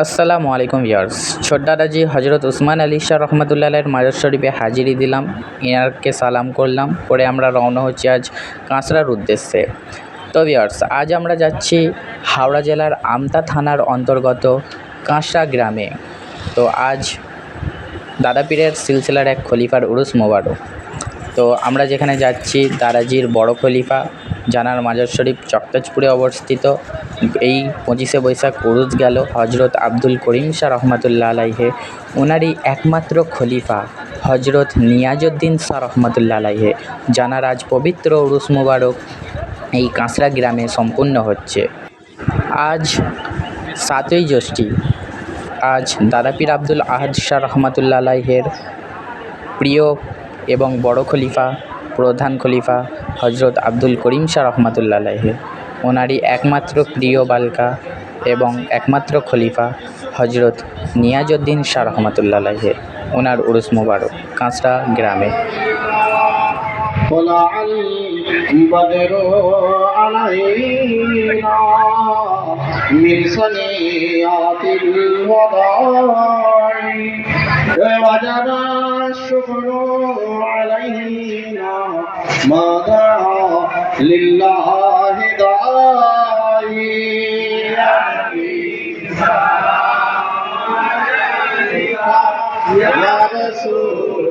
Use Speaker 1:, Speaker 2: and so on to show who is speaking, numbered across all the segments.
Speaker 1: আসসালামু আলাইকুম ইয়ার্স ছোট্টাদাজি হজরত উসমান আলী শাহ রহমতুল্লাহের মাজার শরীফে হাজিরি দিলাম। ইনারকে সালাম করলাম। পরে আমরা রওনা হচ্ছি আজ কাঁচড়ার উদ্দেশ্যে। তো ইয়ার্স আজ আমরা যাচ্ছি হাওড়া জেলার আমতা থানার অন্তর্গত কাঁচড়া গ্রামে। তো আজ দাদাপীরের সিলসিলার এক খলিফার উরুস মোবারক। তো আমরা যেখানে যাচ্ছি দারাজির বড় খলিফা জানার মাজার শরীফ চকতাজপুরে অবস্থিত। এই পঁচিশে বৈশাখ উরুজ গেল। হজরত আব্দুল করিম শাহ রহমতুল্লা আলাইহে ওনারই একমাত্র খলিফা হজরত নিয়াজউদ্দিন শাহ রহমতুল্লাহ আলাইহে জানার আজ পবিত্র উরুস মুবারক এই কাঁচড়া গ্রামে সম্পূর্ণ হচ্ছে। আজ সাতই জ্যৈষ্ঠী, আজ দাদাপীর আব্দুল আহাদ শাহ রহমতুল্লাহ আলাইহের প্রিয় এবং বড় খলিফা, প্রধান খলিফা হজরত আব্দুল করিম শাহ রহমাতুল্লা আলাইহি। ওনারই একমাত্র প্রিয় বালকা এবং একমাত্র খলিফা হজরত নিয়াজউদ্দিন শাহ রহমাতুল্লা আলাইহি। ওনার উরুস মুবারক, কাঁচরা গ্রামে।
Speaker 2: من صنيعة الوضع وجب الشكر علينا ما دعا لله داعي يا نبي سلام عليك يا رسول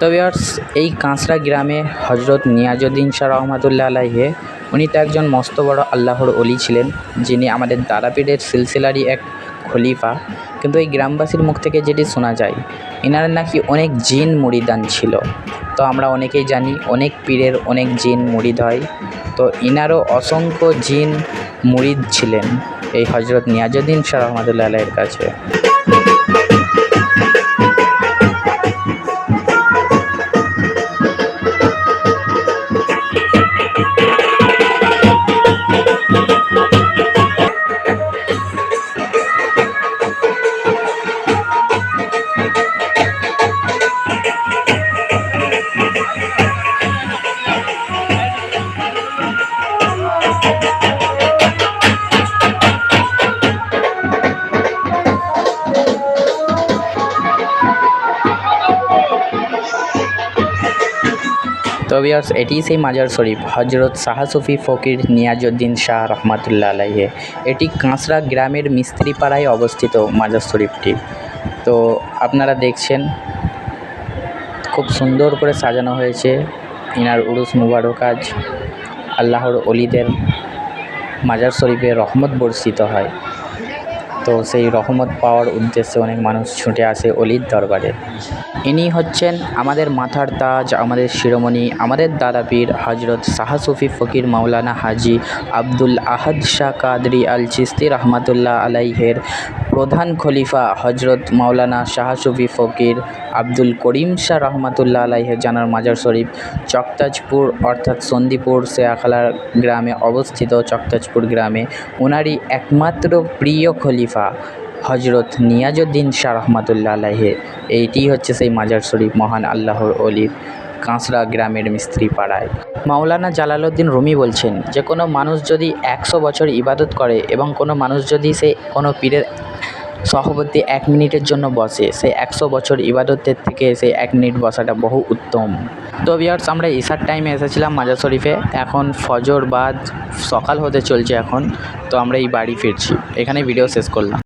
Speaker 1: তো ভিউয়ার্স এই কাঁচড়া গ্রামে হজরত নিয়াজউদ্দিন শাহ রহমতুল্লাহ আলাইহে উনি তো একজন মস্ত বড় আল্লাহর অলি ছিলেন যিনি আমাদের দাদাপীরের সিলসিলারই এক খলিফা। কিন্তু এই গ্রামবাসীর মুখ থেকে যেটি শোনা যায়, এনার নাকি অনেক জিন মুড়িদান ছিল। তো আমরা অনেকেই জানি, অনেক পীরের অনেক জিন মুড়িদ হয় তো এনারও অসংখ্য জিন মুড়িদ ছিলেন এই হজরত নিয়াজুদ্দিন শাহ রহমতুল্লাহ কাছে। তো ভিউয়ার্স এটি সেই মাজার শরীফ হজরত শাহ সুফি ফকির নিয়াজউদ্দিন শাহ রহমাতুল্লাহ আলাইহে। এটি কাঁচড়া গ্রামের মিস্ত্রিপাড়ায় অবস্থিত মাজার শরীফটি। তো আপনারা দেখছেন, খুব সুন্দর করে সাজানো হয়েছে ইনার উরুস মুবারক আজ। আল্লাহর অলিদের মাজার শরীফে রহমত বর্ষিত হয়। তো সেই রহমত পাওয়ার উদ্দেশ্যে অনেক মানুষ ছুটে আসে অলির দরবারে। ইনি হচ্ছেন আমাদের মাথার তাজ, আমাদের শিরোমণি, আমাদের দাদাপীর হজরত শাহ ফকির মাওলানা হাজি আব্দুল আহাদ শাহ কাদরি আল চিস্তি রহমাতুল্লাহ আলাইহের প্রধান খলিফা হজরত মাওলানা শাহ সুফি ফকির আব্দুল করিম শাহ রহমাতুল্লাহ আলাইহের জানার মাজার শরীফ চকতাজপুর অর্থাৎ সন্দীপুর শেয়াখালার গ্রামে অবস্থিত চকতাজপুর গ্রামে ওনারই একমাত্র প্রিয় খলিফা হজরত নিয়াজউদ্দিন শাহ রহমাতুল্লাহ আলাইহে। এইটি হচ্ছে সেই মাজার শরীফ মহান আল্লাহর অলির কাঁচড়া গ্রামের মিস্ত্রি পাড়ায়। মাওলানা জালালউদ্দিন রুমি বলছেন, যে কোনো মানুষ যদি একশো বছর ইবাদত করে এবং কোনো মানুষ যদি সে কোনো পীরের সহবর্তী এক মিনিটের জন্য বসে। সে একশো বছর ইবাদতের থেকে সেই এক মিনিট বসাটা বহু উত্তম। তো বিয়ার্স আমরা ইশার টাইমে এসেছিলাম মাজার শরীফে। এখন ফজর বাদ সকাল হতে চলছে এখন। তো আমরা এই বাড়ি ফিরছি। এখানে ভিডিও শেষ করলাম।